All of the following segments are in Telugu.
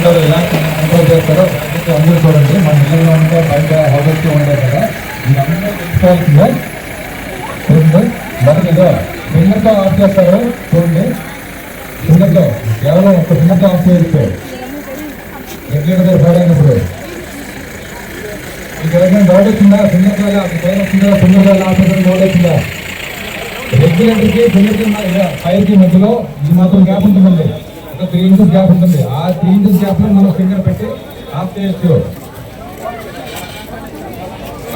అందరూ ఎలాంటి ఎంజాయ్ చేస్తారో అందరికీ అందరూ చూడండి. మన ఇళ్ళలో ఉంటే బయట హౌసెస్ ఉండే కదా ఇదంతా తెలుసుకోవాల్సిందే చూడండి. మొదటిగా ఫింగర్తో ఆఫ్ చేస్తారు చూడండి. ఫింగర్తో కేవలం ఒక ఫింగర్తో ఆఫ్ చేయొచ్చు రెగ్యులర్గా పడైనప్పుడు మీకు ఎవరికైనా డౌట్ వచ్చిందా? ఫింగర్ కాల్ అది పైన వచ్చిందా? ఫింగర్ కాల్ ఆఫ్ చేసిన డౌట్ వచ్చిందా? రెగ్యులేటర్కి ఫింగర్కి ఫైర్కి మధ్యలో ఈ మాత్రం గ్యాప్ ఉంటుందండి ఒక త్రీ ఇంచెస్ గ్యాప్ ఉంటుంది. ఆ త్రీ ఇంచెస్ గ్యాప్లో మనం ఫింగర్ పెట్టి ఆఫ్ చేయొచ్చు.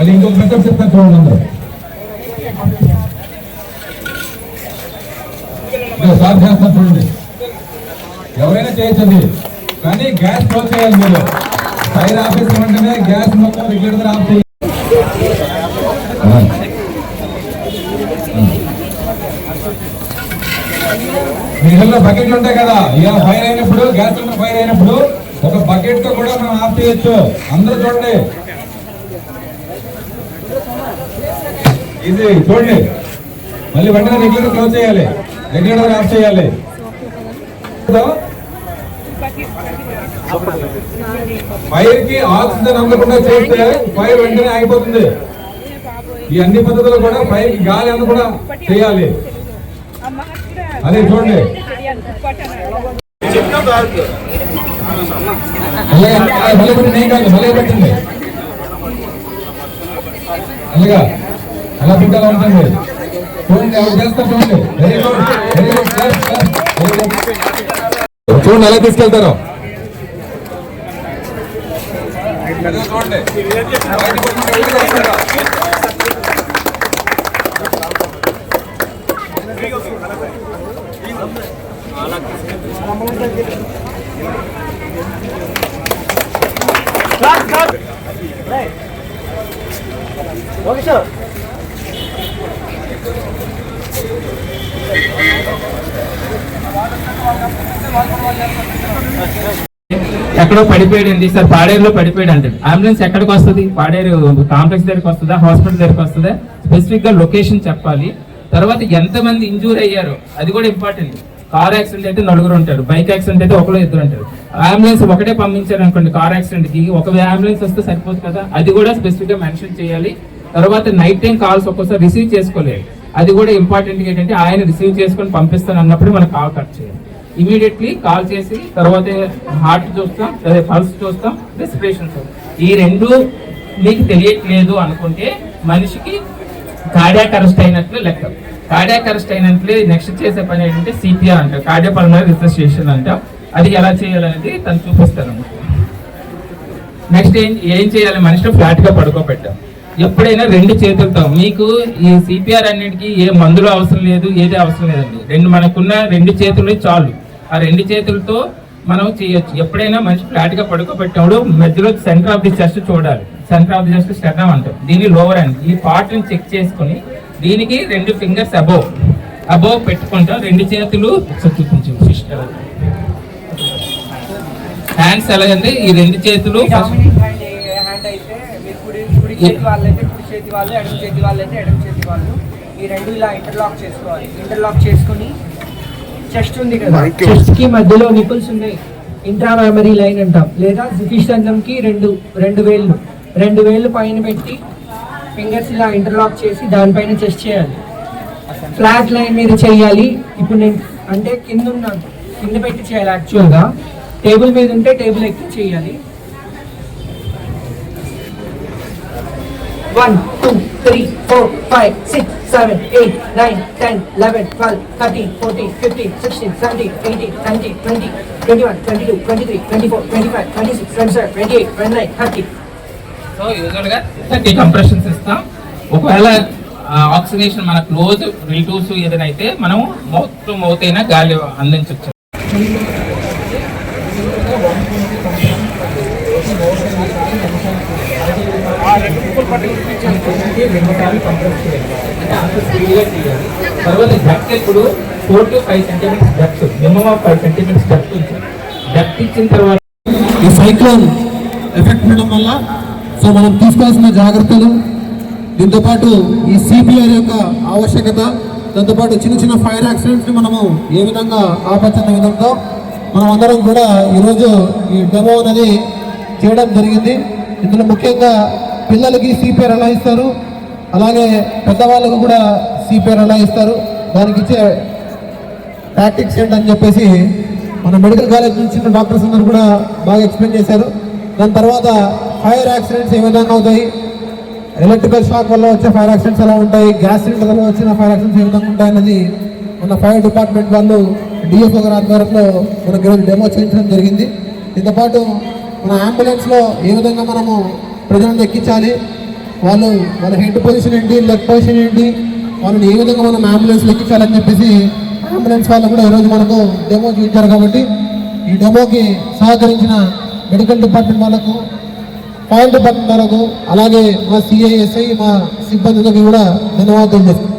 అది ఇంకొక మెథడ్ చెప్తాను చూడండి అందరూ. ఇదిగో సార్ చేస్తారు చూడండి. ఎవరైనా చేయొచ్చండి. కానీ గ్యాస్ క్లోజ్ చేయాలి మీరు. ఫైర్ ఆఫీస్ వెంటనే గ్యాస్ మొత్తం రెగ్యులేటర్ ఆఫ్ చేయాలి ఆ. మీ ఇళ్ళలో బకెట్లు ఉంటాయి కదా. ఇలా ఫైర్ అయినప్పుడు గ్యాస్ సిలిండర్ ఫైర్ అయినప్పుడు ఒక బకెట్తో కూడా మనం ఆఫ్ చేయొచ్చు. అందరూ చూడండి. ఇది చూడండి. మళ్ళీ వెంటనే రెగ్యులేటర్ క్లోజ్ చేయాలి. రెగ్యులేటర్ ఆఫ్ చేయాలి. ఫైర్కి ఆక్సిజన్ అందకుండా చేస్తే ఫైర్ వెంటనే ఆగిపోతుంది. ఈ అన్ని పద్ధతులు కూడా ఫైర్కి గాలి అందకుండా చేయాలి. అదే చూడండి. అలాగే అలాగే అలాగా అలా పెట్టాలా ఉంటుంది? చూడండి ఎవరు చేస్తారు చూడండి. Very good very good very చూడండి ఎలా తీసుకెళ్తారు. చూడండి. ఎక్కడో పడిపోయాడండి సార్ పాడేరులో పడిపోయాడు అంటాడు అంబులెన్స్ ఎక్కడికి వస్తుంది? పాడేరు కాంప్లెక్స్ దగ్గరికి వస్తుందా? హాస్పిటల్ దగ్గరికి వస్తుందా? స్పెసిఫిక్గా లొకేషన్ చెప్పాలి. తర్వాత ఎంతమంది ఇంజూర్ అయ్యారో అది కూడా ఇంపార్టెంట్. కార్ యాక్సిడెంట్ అయితే నలుగురు ఉంటారు. బైక్ యాక్సిడెంట్ అయితే ఒకరు ఇద్దరు ఉంటారు. అంబులెన్స్ ఒకటే పంపించారు అనుకోండి కార్ యాక్సిడెంట్కి ఒక అంబులెన్స్ వస్తే సరిపోదు కదా? అది కూడా స్పెసిఫిక్గా మెన్షన్ చేయాలి. తర్వాత నైట్ టైం కాల్స్ ఒక్కోసారి రిసీవ్ చేసుకోలేదు అది కూడా ఇంపార్టెంట్ ఏంటంటే ఆయన రిసీవ్ చేసుకొని పంపిస్తాను అన్నప్పుడు మనం కాల్ కట్ చేయాలి. ఇమీడియట్లీ కాల్ చేసి తర్వాత హార్ట్ చూస్తాం అదే పల్స్ చూస్తాం రెస్పిరేషన్ చూస్తాం. ఈ రెండు మీకు తెలియట్లేదు అనుకుంటే మనిషికి కార్డియాక్ అరెస్ట్ అయినట్లు లెక్క. కార్డియాక్ అరెస్ట్ అయినట్లే నెక్స్ట్ చేసే పని ఏంటంటే సిపిఆర్ అంటారు కార్డియో పల్మనరీ రిసర్చేషన్ అంటాం. అది ఎలా చేయాలనేది తను చూపిస్తాను. నెక్స్ట్ ఏం ఏం చేయాలి? మనిషిని ఫ్లాట్గా పడుకోబెట్టాం. ఎప్పుడైనా రెండు చేతులతో మీకు ఈ సిపిఆర్ అన్నిటికీ ఏ మందులు అవసరం లేదు ఏది అవసరం లేదండి. రెండు మనకున్న రెండు చేతులు చాలు. ఆ రెండు చేతులతో మనం చేయొచ్చు. ఎప్పుడైనా మనిషి ఫ్లాట్గా పడుకోబెట్టినప్పుడు మధ్యలో సెంటర్ ఆఫ్ ది చెస్ట్ చూడాలి. Centre of the chest sternum అంటాం. దీన్ని లోవర్ అండ్ ఈ పార్ట్ని చెక్ చేసుకుని దీనికి రెండు ఫింగర్స్ అబోవ్ అబోవ్ పెట్టుకుంటాం రెండు చేతులు ఒకసారి చూపించు సిస్టర్. హ్యాండ్స్ ఎలాగంటే ఈ రెండు చేతులు ఈ రెండు ఇలా ఇంటర్లాక్ చేసుకోవాలి. ఇంటర్లాక్ చేసుకుని చెస్ట్ ఉంది కదా. చెస్ట్కి మధ్యలో నిపుల్స్ ఉన్నాయి. ఇంట్రా మెమరీ లైన్ అంటాం. లేదా జిఫిస్టండం కి రెండు రెండు వేళ్ళు. రెండు వేళ్ళు పైన పెట్టి ఫింగర్స్ ఇలా ఇంటర్లాక్ చేసి దానిపైన చెస్ట్ చేయాలి. ఫ్లాట్ లైన్ మీద చేయాలి. ఇప్పుడు నేను అంటే కింద ఉన్నాను కింద పెట్టి చేయాలి యాక్చువల్గా టేబుల్ మీద ఉంటే టేబుల్ ఎక్కి చేయాలి. One two three four five six seven eight nine ten eleven twelve thirteen fourteen fifteen sixteen seventeen eighteen nineteen twenty twenty one twenty two twenty three twenty four twenty five twenty six twenty seven twenty eight twenty nine thirty so యూజువల్గా థర్టీ కంప్రెషన్స్ ఇస్తాం. ఒకవేళ ఆక్సిజేషన్ మన క్లోజ్ రిలేటివ్స్ ఏదైనా అయితే మనం మౌత్ టు మౌత్ అయినా గాలి అందించవచ్చు తర్వాత డక్ట్ ఇప్పుడు four to five centimetres depth minimum of five centimetres depth ఉంది. డక్ట్ ఇచ్చిన తర్వాత ఈ సైక్లోన్ ఎఫెక్ట్ ఉండడం వల్ల సో మనం తీసుకోవాల్సిన జాగ్రత్తలు దీంతోపాటు ఈ సిపిఆర్ యొక్క ఆవశ్యకత దాంతోపాటు చిన్న చిన్న ఫైర్ యాక్సిడెంట్స్ని మనము ఏ విధంగా ఆపచ్చన్న విధంతో మనం అందరం కూడా ఈరోజు ఈ డెమో అనేది చేయడం జరిగింది. ఇందులో ముఖ్యంగా పిల్లలకి సిపిఆర్ ఎలా ఇస్తారు అలాగే పెద్దవాళ్ళకు కూడా సిపిఆర్ ఎలా ఇస్తారు దానికి ఇచ్చే టాక్టిక్స్ ఏంటని చెప్పేసి మన మెడికల్ కాలేజ్ నుంచి డాక్టర్స్ అందరూ కూడా బాగా ఎక్స్ప్లెయిన్ చేశారు. దాని తర్వాత ఫైర్ యాక్సిడెంట్స్ ఏ విధంగా అవుతాయి? ఎలక్ట్రికల్ షాక్ వల్ల వచ్చే ఫైర్ యాక్సిడెంట్స్ ఎలా ఉంటాయి? గ్యాస్ సిలిండర్ వల్ల వచ్చిన ఫైర్ యాక్సిడెంట్స్ ఏ విధంగా ఉంటాయి మన ఫైర్ డిపార్ట్మెంట్ వాళ్ళు డిఎఫ్ఓ గారి ఆధ్వర్యంలో మనకి ఈరోజు డెమో చేయించడం జరిగింది. దీంతో పాటు మన అంబులెన్స్లో ఏ విధంగా మనము ప్రజలను ఎక్కించాలి? వాళ్ళు వాళ్ళ హెడ్ పొజిషన్ ఏంటి? లెగ్ పొజిషన్ ఏంటి? వాళ్ళని ఏ విధంగా మనం అంబులెన్స్లో ఎక్కించాలని చెప్పేసి అంబులెన్స్ వాళ్ళు కూడా ఈరోజు మనకు డెమో చూపించారు కాబట్టి ఈ డెమోకి సహకరించిన మెడికల్ డిపార్ట్మెంట్ వాళ్ళకు ఫైర్ డిపార్ట్మెంట్ వాళ్ళకు అలాగే మా సిఐఎస్ఐ మా సిబ్బందికి కూడా ధన్యవాదాలు చేస్తాం